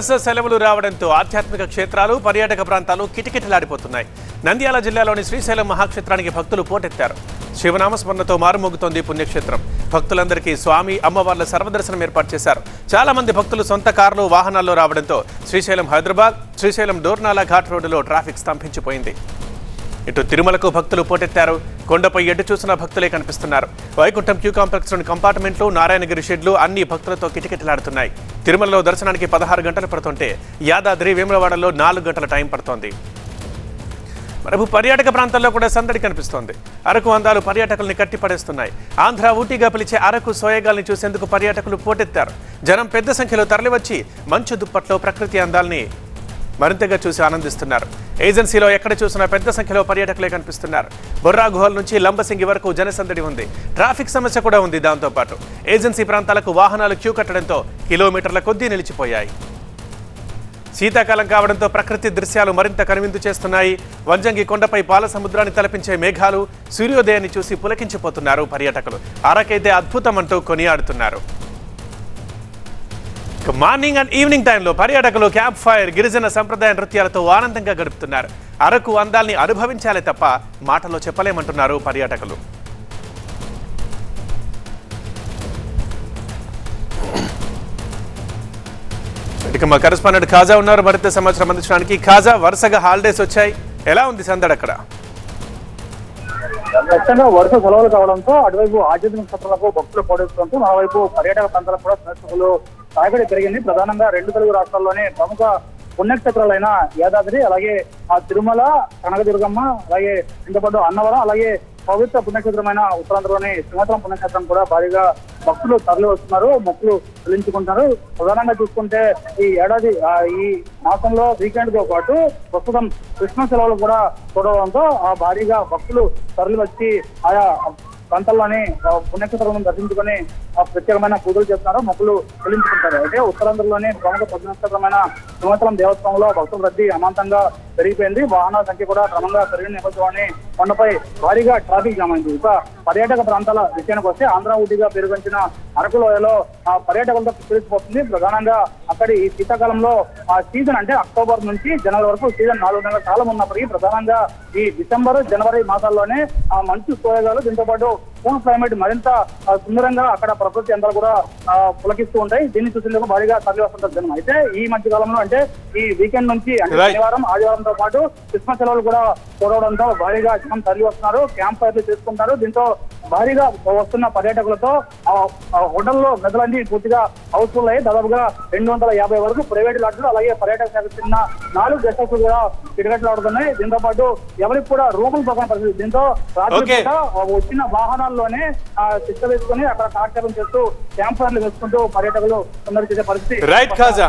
సెలవులు రావడంతో ఆధ్యాత్మిక క్షేత్రాలు పర్యాటక ప్రాంతాలు కిటకిటలాడిపోతున్నాయి. నంద్యాల జిల్లాలోని శ్రీశైలం మహాక్షేత్రానికి భక్తులు పోటెత్తారు. శివనామస్మరణతో మారుమోగుతోంది పుణ్యక్షేత్రం. భక్తులందరికీ స్వామి అమ్మవార్ల సర్వదర్శనం ఏర్పాటు చేశారు. చాలా మంది భక్తులు సొంత కార్లు వాహనాల్లో రావడంతో శ్రీశైలం హైదరాబాద్ శ్రీశైలం డోర్నాలా ఘాట్ రోడ్డులో ట్రాఫిక్ స్తంభించిపోయింది. ఇటు తిరుమలకు భక్తులు పోటెత్తారు. కొండపై ఎటు చూసిన భక్తులే కనిపిస్తున్నారు. వైకుంఠం క్యూ కాంప్లెక్స్లోని కంపార్ట్మెంట్లు నారాయణగిరి షెడ్లు అన్ని భక్తులతో కిటకిటలాడుతున్నాయి. తిరుమలలో దర్శనానికి పదహారు గంటలు పడుతుంటే యాదాద్రి వేములవాడలో నాలుగు గంటల టైం పడుతోంది. మరపు పర్యాటక ప్రాంతాల్లో కూడా సందడి కనిపిస్తోంది. అరకు అందాలు పర్యాటకుల్ని కట్టిపడేస్తున్నాయి. ఆంధ్ర ఊటీగా పిలిచే అరకు సోయగాల్ని చూసేందుకు పర్యాటకులు పోటెత్తారు. జనం పెద్ద సంఖ్యలో తరలివచ్చి మంచు దుప్పట్లో ప్రకృతి అందాల్ని మరింతగా చూసి ఆనందిస్తున్నారు. ఏజెన్సీలో ఎక్కడ చూసినా పెద్ద సంఖ్యలో పర్యాటకులే కనిపిస్తున్నారు. బొర్రా గుహల నుంచి లంబసింగి వరకు జనసందడి ఉంది. ట్రాఫిక్ సమస్య కూడా ఉంది దాంతో పాటు. ఏజెన్సీ ప్రాంతాలకు వాహనాలు క్యూ కట్టడంతో కిలోమీటర్ల కొద్దీ నిలిచిపోయాయి. శీతాకాలం కావడంతో ప్రకృతి దృశ్యాలు మరింత కనువిందు చేస్తున్నాయి. వంజంగి కొండపై పాల సముద్రాన్ని తలపించే మేఘాలు సూర్యోదయాన్ని చూసి పులకించిపోతున్నారు పర్యాటకులు. అరకైతే అద్భుతం అంటూ కొనియాడుతున్నారు. మార్నింగ్ అండ్ ఈవినింగ్ టైంలో పర్యాటకులు క్యాంప్ ఫైర్ గిరిజన సంప్రదాయ నృత్యాలతో ఆనందంగా గడుపుతున్నారు. అరకు అందాల్ని అనుభవించాలే తప్ప మాటలో చెప్పలేమంటున్నారు పర్యాటకులు. ఇక మా కరెస్పాండెంట్ ఖాజా ఉన్నారు. మరింత సమాచారం అందించడానికి ఖాజా వరుసగా హాలిడేస్ వచ్చాయి. ఎలా ఉంది సందడి అక్కడ? ఖచ్చితంగా వరుస సెలవులు కావడంతో అటువైపు ఆధ్యాత్మిక క్షేత్రాలకు భక్తులు పోటెత్తడంతో మరోవైపు పర్యాటక ప్రాంతాలకు కూడా సందర్శకులు తాకిడి పెరిగింది. ప్రధానంగా రెండు తెలుగు రాష్ట్రాల్లోనే ప్రముఖ పుణ్యక్షేత్రాలైన యాదాద్రి అలాగే ఆ తిరుమల కనకదుర్గమ్మ అలాగే ఇంతపాటు అన్నవరం అలాగే పవిత్ర పుణ్యక్షేత్రమైన ఉత్తరాంధ్రలోని సింహాచలం పుణ్యక్షేత్రం కూడా భారీగా భక్తులు తరలి వస్తున్నారు. మొక్కులు చెల్లించుకుంటున్నారు. ప్రధానంగా చూసుకుంటే ఈ ఏడాది ఈ మాసంలో వీకెండ్తో పాటు ప్రస్తుతం కృష్ణ సెలవులు కూడా చూడడంతో ఆ భారీగా భక్తులు తరలి వచ్చి ఆయా ప్రాంతాల్లోని పుణ్యక్షేత్రాలను దర్శించుకొని ప్రత్యేకమైన పూజలు చేస్తున్నారు మొక్కులు చెల్లించుకుంటారు. అయితే ఉత్తరాంధ్రలోని ప్రముఖ పుణ్యక్షేత్రమైన సింహాచలం దేవస్థానంలో భక్తుల రద్దీ అమాంతంగా పెరిగిపోయింది. వాహనాల సంఖ్య కూడా క్రమంగా పెరిగిన నేపథ్యంలోనే కొండపై భారీగా ట్రాఫిక్ జామ్ అయింది. ఇక పర్యాటక ప్రాంతాల విషయానికి వస్తే ఆంధ్ర ఊటీగా పేరుగొంచిన అరకు లోయలో ఆ పర్యాటకులతో పిలిచిపోతుంది. ప్రధానంగా అక్కడి ఈ శీతాకాలంలో ఆ సీజన్ అంటే అక్టోబర్ నుంచి జనవరి వరకు సీజన్ నాలుగు నెలల కాలం ఉన్నప్పటికీ ప్రధానంగా ఈ డిసెంబర్ జనవరి మాసాల్లోనే ఆ మంచు సోయగాలు దీంతో పాటు కూల్ క్లైమేట్ మరింత సుందరంగా అక్కడ ప్రకృతి అంతా కూడా పులకిస్తూ ఉంటాయి. దీన్ని చూసేందుకు భారీగా తరలి వస్తుంటారు జనం. అయితే ఈ మధ్య కాలంలో అంటే ఈ వీకెండ్ నుంచి అంటే. శనివారం ఆదివారంతో పాటు క్రిస్మస్ సెలవులు కూడా చూడడంతో భారీగా జనం తరలి వస్తున్నారు క్యాంప్ ఫైర్లు చేసుకుంటారు దీంతో భారీగా వస్తున్న పర్యాటకులతో హోటల్లో గదులన్నీ పూర్తిగా హౌస్ఫుల్ అయ్యి దాదాపుగా రెండు వందల యాభై వరకు ప్రైవేట్ లాడ్లు అలాగే పర్యాటక శాఖ చెందిన నాలుగు గెస్ట్ హౌస్లు కూడా తిరగట్లాడుతున్నాయి దీంతో పాటు ఎవరికి కూడా రూములు దొరకని పరిస్థితి దీంతో రాత్రి వచ్చిన వాహనాల్లోనే ఆ శిక్ష వేసుకుని అక్కడ కాలక్షేపం చేస్తూ క్యాంప్ ఫైర్లు వేసుకుంటూ పర్యాటకులు సందర్శించే పరిస్థితి రైట్ ఖాజా.